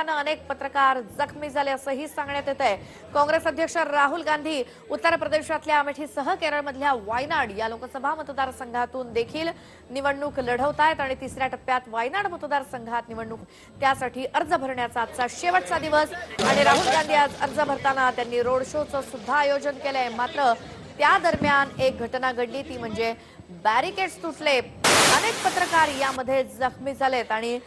अनेक पत्रकार जखमी झाले असंही सांगण्यात येत आहे काँग्रेस अध्यक्ष राहुल गांधी उत्तर प्रदेशातल्या अमेठीसह केरळमधल्या वायनाड या लोकसभा मतदारसंघातून देखील निवडणूक लढवत आहेत आणि तिसऱ्या टप्प्यात वायनाड मतदारसंघात निवडणूक त्यासाठी अर्ज भरण्याचा आजचा शेवटचा दिवस आणि राहुल गांधी आज अर्ज भरताना त्यांनी रोड शोचं सुद्धा आयोजन केलंय. मात्र त्या दरम्यान एक घटना घडली ती म्हणजे बॅरिकेड्स तुटले. अनेक पत्रकार यामध्ये जखमी झालेत आणि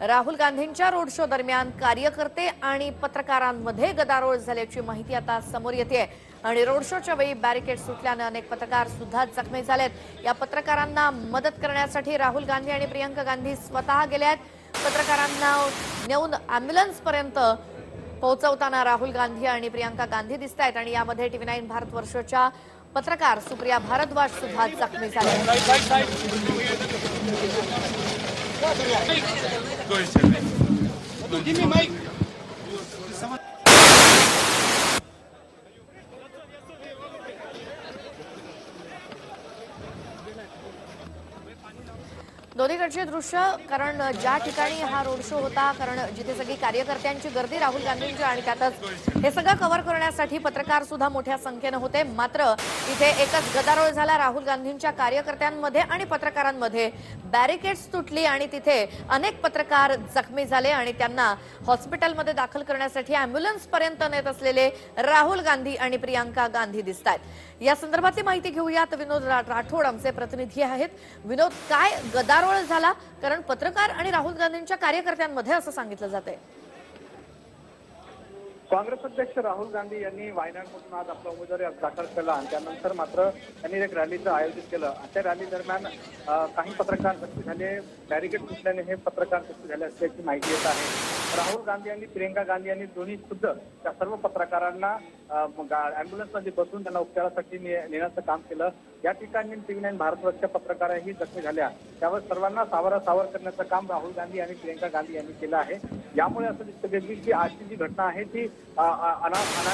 राहुल गांधींच्या रोड शो दरम्यान कार्यकर्ते आणि पत्रकारांमध्ये गदारोळ झाल्याची माहिती आता समोर येते आणि रोड शोच्या वेळी बॅरिकेड सुटल्यानं अनेक पत्रकार सुद्धा जखमी झालेत. या पत्रकारांना मदत करण्यासाठी राहुल गांधी आणि प्रियंका गांधी स्वतः गेल्या आहेत पत्रकारांना नेऊन अँब्युलन्स पर्यंत पोहोचवताना राहुल गांधी आणि प्रियंका गांधी दिसत आहेत आणि यामध्ये टीव्ही नाईन भारतवर्षच्या पत्रकार सुप्रिया भारद्वाज सुद्धा जखमी झाले. आहेत. दोन्हीकडचे दृश्य कारण ज्या ठिकाणी हा रोड शो होता कारण जिथे सगळी कार्यकर्त्यांची गर्दी राहुल गांधींची आणि त्यातच हे सगळं कव्हर करण्यासाठी पत्रकार सुद्धा मोठ्या संख्येनं होते. मात्र इथे एकच गदारोळ झाला. राहुल गांधींच्या कार्यकर्त्यांमध्ये आणि पत्रकारांमध्ये बॅरिकेड्स तुटली आणि तिथे अनेक पत्रकार जखमी झाले आणि त्यांना हॉस्पिटलमध्ये दाखल करण्यासाठी अँब्युलन्स पर्यंत नेत असलेले राहुल गांधी आणि प्रियांका गांधी दिसत आहेत या संदर्भातली माहिती घेऊयात. विनोद रा- राठोड आमचे प्रतिनिधी आहेत. विनोद काय गदारोळ झाला कारण पत्रकार आणि राहुल गांधींच्या कार्यकर्त्यांमध्ये असं सांगितलं जात आहे काँग्रेस अध्यक्ष राहुल गांधी यांनी वायनाडमधून आज आपला उमेदवारी अर्ज दाखल केला आणि त्यानंतर मात्र त्यांनी एक रॅलीचं आयोजित केलं. आणि त्या रॅली दरम्यान काही पत्रकार जखमी झाले. बॅरिकेड तुटल्याने हे पत्रकार जखमी झाले असल्याची माहिती येत आहे. राहुल गांधी आणि प्रियंका गांधी यांनी दोन्ही खुद्द त्या सर्व पत्रकारांना अँब्युलन्समध्ये बसून त्यांना उपचारासाठी ने- नेण्याचं काम केलं. या ठिकाणी टीव्ही नाईन भारतवर्षच्या पत्रकारही जखमी झाल्या. त्यावर सर्वांना सावरा सावर करण्याचं काम राहुल गांधी आणि प्रियंका गांधी यांनी केलं आहे. यामुळे असं दिसतं की आजची जी घटना आहे ती अनाथ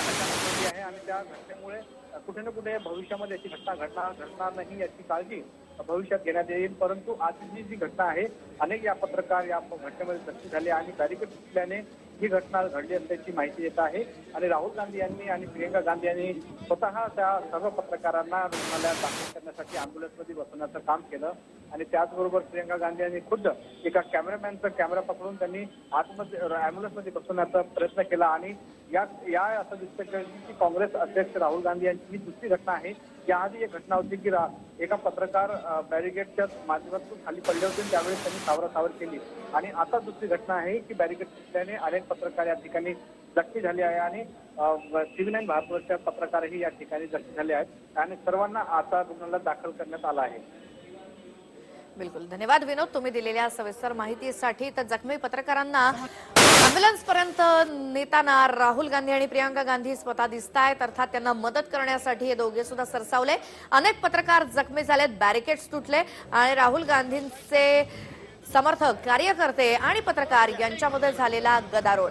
आहे आणि त्या घटनेमुळे कुठे ना कुठे भविष्यामध्ये याची घटना घडणार घडणार नाही याची काळजी भविष्यात घेण्यात येईल. परंतु आजची जी जी घटना आहे अनेक या पत्रकार या घटनेमध्ये जखमी झाले आणि बॅरिकेड सुटल्याने ही घटना घडली असल्याची माहिती येत आहे. आणि राहुल गांधी यांनी आणि प्रियंका गांधी यांनी स्वतः त्या सर्व पत्रकारांना रुग्णालयात दाखल करण्यासाठी अँब्युलन्समध्ये बसवण्याचं काम केलं. आणि त्याचबरोबर प्रियंका गांधी यांनी खुद्द एका कॅमेरामॅनचा कॅमेरा पकडून त्यांनी आतमध्ये अँब्युलन्समध्ये बसवण्याचा प्रयत्न केला आणि या या असं दिसतं की की काँग्रेस अध्यक्ष राहुल गांधी यांची ही दुसरी घटना आहे. याआधी एक घटना होती की एका पत्रकार अ, बॅरिकेडच्या माध्यमातून खाली पडले होते आणि त्यावेळेस त्यांनी सावरासावर केली. आणि आता दुसरी घटना आहे की बॅरिकेड सुटल्याने अनेक पत्रकार या ठिकाणी जखमी झाले आहे आणि टीव्ही नाईन पत्रकारही या ठिकाणी जखमी झाले आहेत. आणि सर्वांना आता रुग्णालयात दाखल करण्यात आला आहे. बिलकुल. धन्यवाद विनोद. तुम्ही दिलेल्या सविस्तर माहितीसाठी तर जखमी पत्रकारांना अँब्युलन्स पर्यंत नेताना राहुल गांधी आणि प्रियांका गांधी स्वतः दिसत आहेत अर्थात त्यांना मदत करण्यासाठी हे दोघे सुद्धा सरसावले. अनेक पत्रकार जखमी झालेत बॅरिकेड्स तुटले आणि राहुल गांधींचे समर्थक कार्यकर्ते आणि पत्रकार यांच्यामध्ये झालेला गदारोळ.